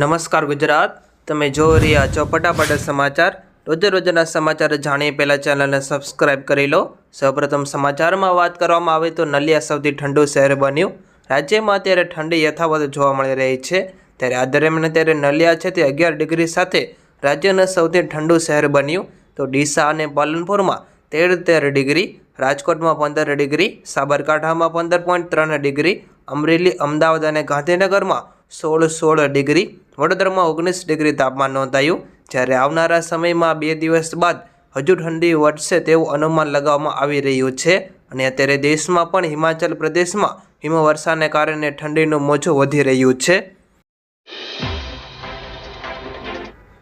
નમસ્કાર ગુજરાત. તમે જોઈ રહ્યા છો ફટાફટ સમાચાર. રોજે રોજના સમાચાર જાણીએ પહેલાં ચેનલને સબસ્ક્રાઇબ કરી લો. સૌપ્રથમ સમાચારમાં વાત કરવામાં આવે તો નલિયા સૌથી ઠંડુ શહેર બન્યું. રાજ્યમાં અત્યારે ઠંડી યથાવત જોવા મળી રહી છે. ત્યારે આ દરમિયાન અત્યારે નલિયા છે તે અગિયાર ડિગ્રી સાથે રાજ્યનું સૌથી ઠંડુ શહેર બન્યું. તો ડીસા અને પાલનપુરમાં તેર તેર ડિગ્રી, રાજકોટમાં પંદર ડિગ્રી, સાબરકાંઠામાં પંદર પોઈન્ટ ત્રણ ડિગ્રી, અમરેલી, અમદાવાદ અને ગાંધીનગરમાં સોળ સોળ ડિગ્રી વડોદરામાં ઓગણીસ ડિગ્રી તાપમાન નોંધાયું. જ્યારે આવનારા સમયમાં બે દિવસ બાદ હજુ ઠંડી વધશે તેવું અનુમાન લગાવવામાં આવી રહ્યું છે. અને અત્યારે દેશમાં પણ હિમાચલ પ્રદેશમાં હિમવર્ષાને કારણે ઠંડીનું મોજું વધી રહ્યું છે.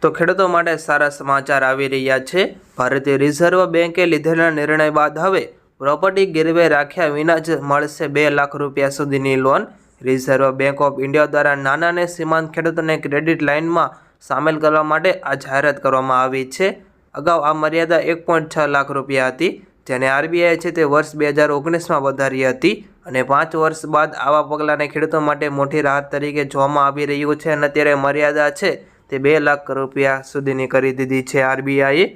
તો ખેડૂતો માટે સારા સમાચાર આવી રહ્યા છે. ભારતીય રિઝર્વ બેન્કે લીધેલા નિર્ણય બાદ હવે પ્રોપર્ટી ગીરવે રાખ્યા વિના જ મળશે બે લાખ રૂપિયા સુધીની loan. Reserve bank of India દ્વારા નાના અને સીમાંત ખેડૂતોને ક્રેડિટ લાઇનમાં સામેલ કરવા માટે આ જાહેરાત કરવામાં આવી છે. અગાઉ આ મર્યાદા એક પોઈન્ટ છ લાખ રૂપિયા હતી, જેને આરબીઆઈ છે તે વર્ષ બે હજાર ઓગણીસમાં વધારી હતી અને પાંચ વર્ષ બાદ આવા પગલાંને ખેડૂતો માટે મોટી રાહત તરીકે જોવામાં આવી રહ્યું છે અને અત્યારે મર્યાદા છે તે બે લાખ રૂપિયા સુધીની કરી દીધી છે આરબીઆઈએ.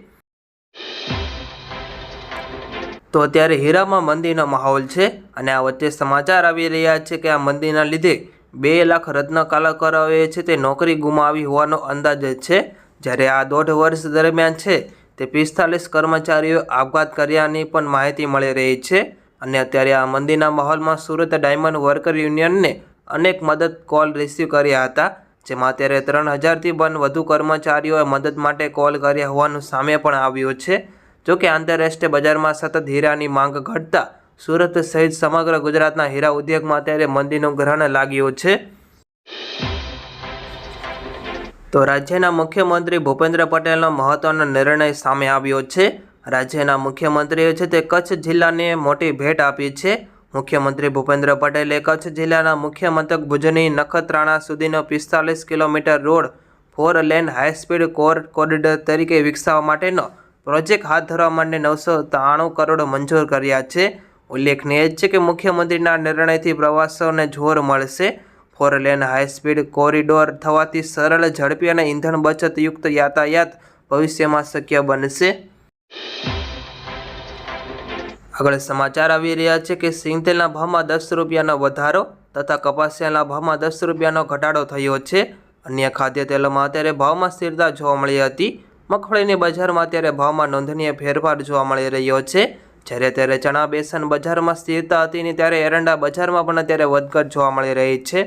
તો અત્યારે હીરામાં મંદીનો માહોલ છે અને આ વચ્ચે સમાચાર આવી રહ્યા છે કે આ મંદીના લીધે બે લાખ રત્ન કલાકારોએ છે તે નોકરી ગુમાવી હોવાનો અંદાજ છે. જ્યારે આ દોઢ વર્ષ દરમિયાન છે તે પિસ્તાલીસ કર્મચારીઓ આપઘાત કર્યાની પણ માહિતી મળી રહી છે અને અત્યારે આ મંદીના માહોલમાં સુરત ડાયમંડ વર્કર યુનિયનને અનેક મદદ કોલ રિસીવ કર્યા હતા, જેમાં અત્યારે ત્રણ હજારથી પણ વધુ કર્મચારીઓએ મદદ માટે કોલ કર્યા હોવાનું સામે પણ આવ્યું છે. જોકે આંતરરાષ્ટ્રીય બજારમાં સતત હીરાની માંગ ઘટતા સુરત સહિત સમગ્ર ગુજરાતના હીરા ઉદ્યોગમાં અત્યારે મંદીનું ગ્રહણ લાગ્યું છે. તો રાજ્યના મુખ્યમંત્રી ભૂપેન્દ્ર પટેલનો મહત્વનો નિર્ણય સામે આવ્યો છે. રાજ્યના મુખ્યમંત્રીએ છે તે કચ્છ જિલ્લાને મોટી ભેટ આપી છે. મુખ્યમંત્રી ભૂપેન્દ્ર પટેલે કચ્છ જિલ્લાના મુખ્ય મથક ભુજની નખત્રાણા સુધીનો પિસ્તાલીસ kilometre road, four lane high speed core corridor તરીકે વિકસાવવા માટેનો પ્રોજેક્ટ હાથ ધરવા માટે નવસો ત્રાણું કરોડ મંજૂર કર્યા છે. ઉલ્લેખનીય છે કે મુખ્યમંત્રીના નિર્ણયથી પ્રવાસીઓને જોર મળશે. ફોર લેન હાઈસ્પીડ કોરિડોર થવાથી સરળ, ઝડપી અને ઇંધણ બચતયુક્ત યાતાયાત ભવિષ્યમાં શક્ય બનશે. આગળ સમાચાર આવી રહ્યા છે કે સિંગતેલના ભાવમાં દસ રૂપિયાનો વધારો તથા કપાસિયાના ભાવમાં દસ રૂપિયાનો ઘટાડો થયો છે. અન્ય ખાદ્ય તેલોમાં અત્યારે ભાવમાં સ્થિરતા જોવા મળી હતી. મગફળીની બજારમાં અત્યારે ભાવમાં નોંધનીય ફેરફાર જોવા મળી રહ્યો છે. જ્યારે ત્યારે ચણા, બેસન બજારમાં સ્થિરતા હતી ને ત્યારે એરંડા બજારમાં પણ અત્યારે વધઘટ જોવા મળી રહી છે.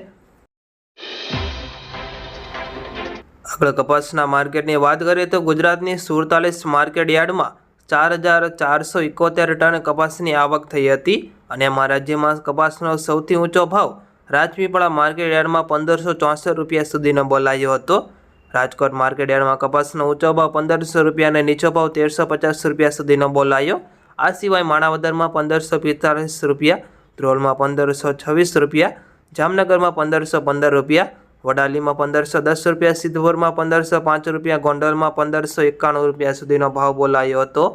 આગળ કપાસના માર્કેટની વાત કરીએ તો ગુજરાતની સુડતાલીસ માર્કેટ યાર્ડમાં ચાર હજાર ચારસો એકોતેર ટન કપાસની આવક થઈ હતી અને અમારા રાજ્યમાં કપાસનો સૌથી ઊંચો ભાવ રાજપીપળા માર્કેટ યાર્ડમાં પંદરસો ચોસઠ રૂપિયા સુધીનો બોલાયો હતો. રાજકોટ માર્કેટ કપાસનો ઊંચો ભાવ પંદરસો રૂપિયા અને નીચો ભાવ તેરસો પચાસ રૂપિયા સુધીનો બોલાયો. આ સિવાય માણાવદરમાં પંદરસો પિસ્તાલીસ રૂપિયા, ધ્રોલમાં પંદરસો છવ્વીસ રૂપિયા, જામનગરમાં પંદરસો પંદર રૂપિયા, વડાલીમાં પંદરસો દસ રૂપિયા, સિદ્ધપુરમાં પંદરસો પાંચ રૂપિયા, ગોંડલમાં પંદરસો એકાણું રૂપિયા સુધીનો ભાવ બોલાયો હતો.